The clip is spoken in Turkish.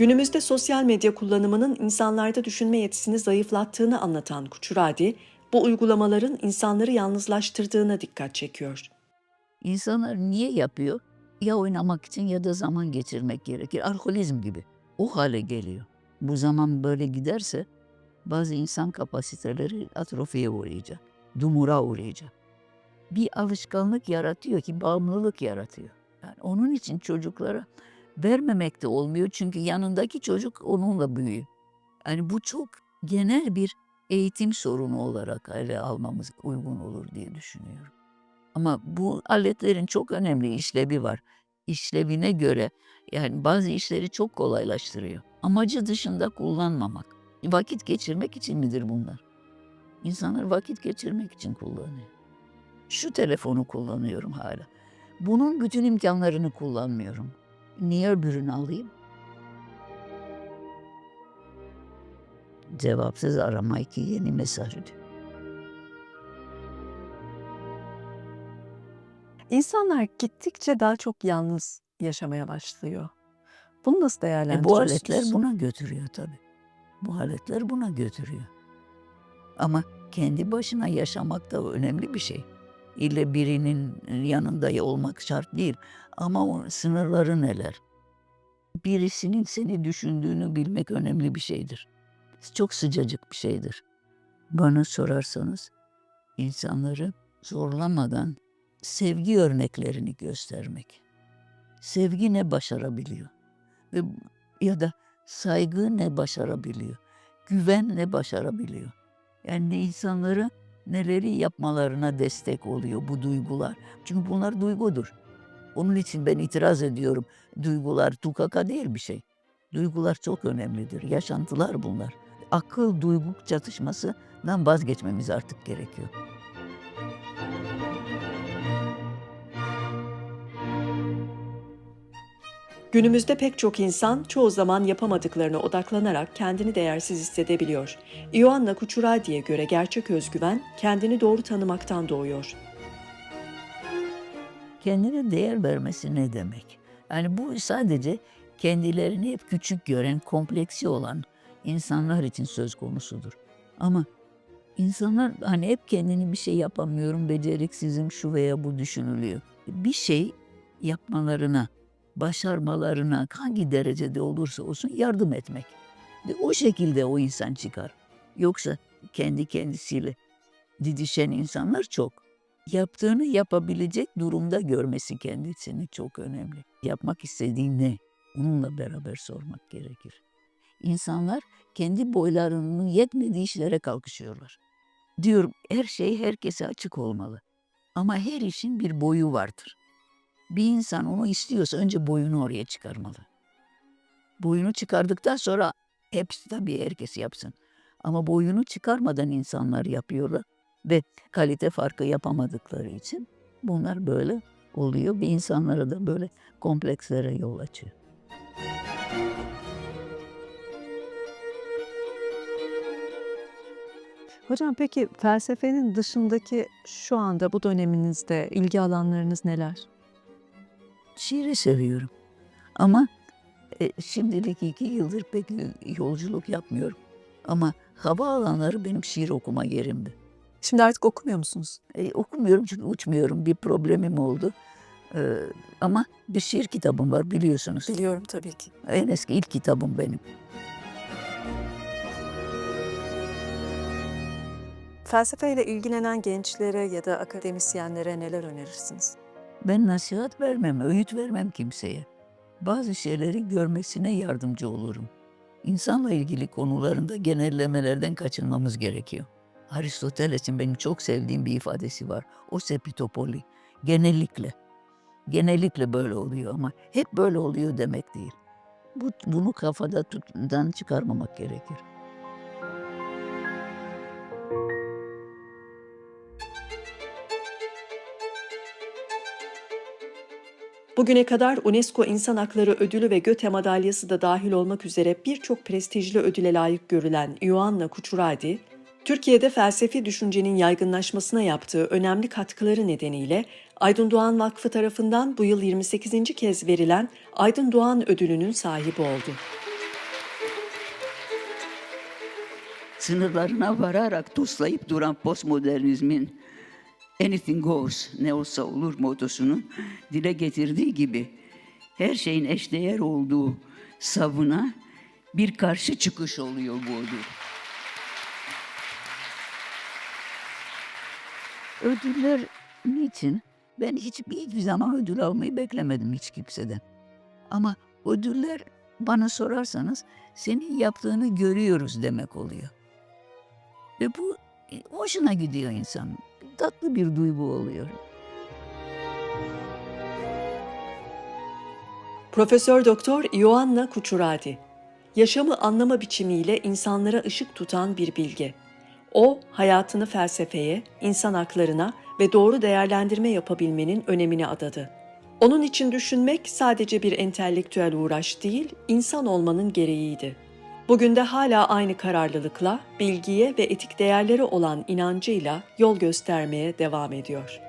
Günümüzde sosyal medya kullanımının insanlarda düşünme yetisini zayıflattığını anlatan Kuçuradi, bu uygulamaların insanları yalnızlaştırdığına dikkat çekiyor. İnsanlar niye yapıyor? Ya oynamak için ya da zaman geçirmek gerekir. Alkolizm gibi. O hale geliyor. Bu zaman böyle giderse bazı insan kapasiteleri atrofiye uğrayacak. Dumura uğrayacak. Bir alışkanlık yaratıyor ki bağımlılık yaratıyor. Yani onun için çocuklara vermemek de olmuyor çünkü yanındaki çocuk onunla büyüyor. Yani bu çok genel bir eğitim sorunu olarak ele almamız uygun olur diye düşünüyorum. Ama bu aletlerin çok önemli işlevi var. İşlevine göre yani bazı işleri çok kolaylaştırıyor. Amacı dışında kullanmamak. Vakit geçirmek için midir bunlar? İnsanlar vakit geçirmek için kullanıyor. Şu telefonu kullanıyorum hala. Bunun bütün imkanlarını kullanmıyorum. Niye öbürünü alayım? Cevapsız arama iki yeni mesaj diyor. İnsanlar gittikçe daha çok yalnız yaşamaya başlıyor. Bunu nasıl E değerlendiriyorsunuz? bu aletler buna götürüyor tabii. Bu aletler buna götürüyor. Ama kendi başına yaşamak da önemli bir şey. İlle birinin yanında olmak şart değil. Ama o sınırları neler? Birisinin seni düşündüğünü bilmek önemli bir şeydir. Çok sıcacık bir şeydir. Bana sorarsanız insanları zorlamadan sevgi örneklerini göstermek. Sevgi ne başarabiliyor? Ve ya da saygı ne başarabiliyor? Güven ne başarabiliyor? Yani insanları neleri yapmalarına destek oluyor bu duygular. Çünkü bunlar duygudur. Onun için ben itiraz ediyorum. Duygular tukaka değil bir şey. Duygular çok önemlidir. Yaşantılar bunlar. Akıl duygu çatışmasından vazgeçmemiz artık gerekiyor. Günümüzde pek çok insan çoğu zaman yapamadıklarına odaklanarak kendini değersiz hissedebiliyor. Ioanna Kuçuradi'ye göre gerçek özgüven kendini doğru tanımaktan doğuyor. kendine değer vermesi ne demek? Yani bu sadece kendilerini hep küçük gören, kompleksi olan insanlar için söz konusudur. Ama insanlar hani hep kendini bir şey yapamıyorum, beceriksizim şu veya bu düşünülüyor. Bir şey yapmalarına, başarmalarına hangi derecede olursa olsun yardım etmek. Ve o şekilde o insan çıkar. Yoksa kendi kendisiyle didişen insanlar çok yaptığını yapabilecek durumda görmesi kendisini çok önemli. Yapmak istediği ne? Onunla beraber sormak gerekir. İnsanlar kendi boylarının yetmediği işlere kalkışıyorlar. Diyorum her şey herkese açık olmalı. Ama her işin bir boyu vardır. Bir insan onu istiyorsa önce boyunu oraya çıkarmalı. Boyunu çıkardıktan sonra hepsi tabii herkes yapsın. Ama boyunu çıkarmadan insanlar yapıyorlar ve kalite farkı yapamadıkları için bunlar böyle oluyor ve insanlara da böyle komplekslere yol açıyor. Hocam peki felsefenin dışındaki şu anda bu döneminizde ilgi alanlarınız neler? Şiiri seviyorum ama e, şimdilik iki yıldır pek yolculuk yapmıyorum. Ama havaalanları benim şiir okuma yerimdi. Şimdi artık okumuyor musunuz? E, okumuyorum çünkü uçmuyorum. Bir problemim oldu. E, ama bir şiir kitabım var biliyorsunuz. Biliyorum tabii ki. En eski ilk kitabım benim. Felsefeyle ilgilenen gençlere ya da akademisyenlere neler önerirsiniz? Ben nasihat vermem, öğüt vermem kimseye. Bazı şeyleri görmesine yardımcı olurum. İnsanla ilgili konularında genellemelerden kaçınmamız gerekiyor. Aristoteles'in benim çok sevdiğim bir ifadesi var. O sepitopoli. Genellikle. Genellikle böyle oluyor ama hep böyle oluyor demek değil. Bu, bunu kafada tuttan çıkarmamak gerekir. Bugüne kadar UNESCO İnsan Hakları Ödülü ve Göte Madalyası da dahil olmak üzere birçok prestijli ödüle layık görülen Ioanna Kuçuradi, Türkiye'de felsefi düşüncenin yaygınlaşmasına yaptığı önemli katkıları nedeniyle Aydın Doğan Vakfı tarafından bu yıl 28. kez verilen Aydın Doğan Ödülü'nün sahibi oldu. Sınırlarına vararak toslayıp duran postmodernizmin anything goes, ne olsa olur motosunu dile getirdiği gibi her şeyin eşdeğer olduğu savına bir karşı çıkış oluyor bu ödül. Ödüller niçin? Ben hiçbir, hiçbir zaman ödül almayı beklemedim hiç kimseden. Ama ödüller bana sorarsanız senin yaptığını görüyoruz demek oluyor. Ve bu e, hoşuna gidiyor insan. Tatlı bir duygu oluyor. Profesör Doktor Ioanna Kuçuradi. Yaşamı anlama biçimiyle insanlara ışık tutan bir bilge. O, hayatını felsefeye, insan haklarına ve doğru değerlendirme yapabilmenin önemine adadı. Onun için düşünmek sadece bir entelektüel uğraş değil, insan olmanın gereğiydi. Bugün de hala aynı kararlılıkla, bilgiye ve etik değerlere olan inancıyla yol göstermeye devam ediyor.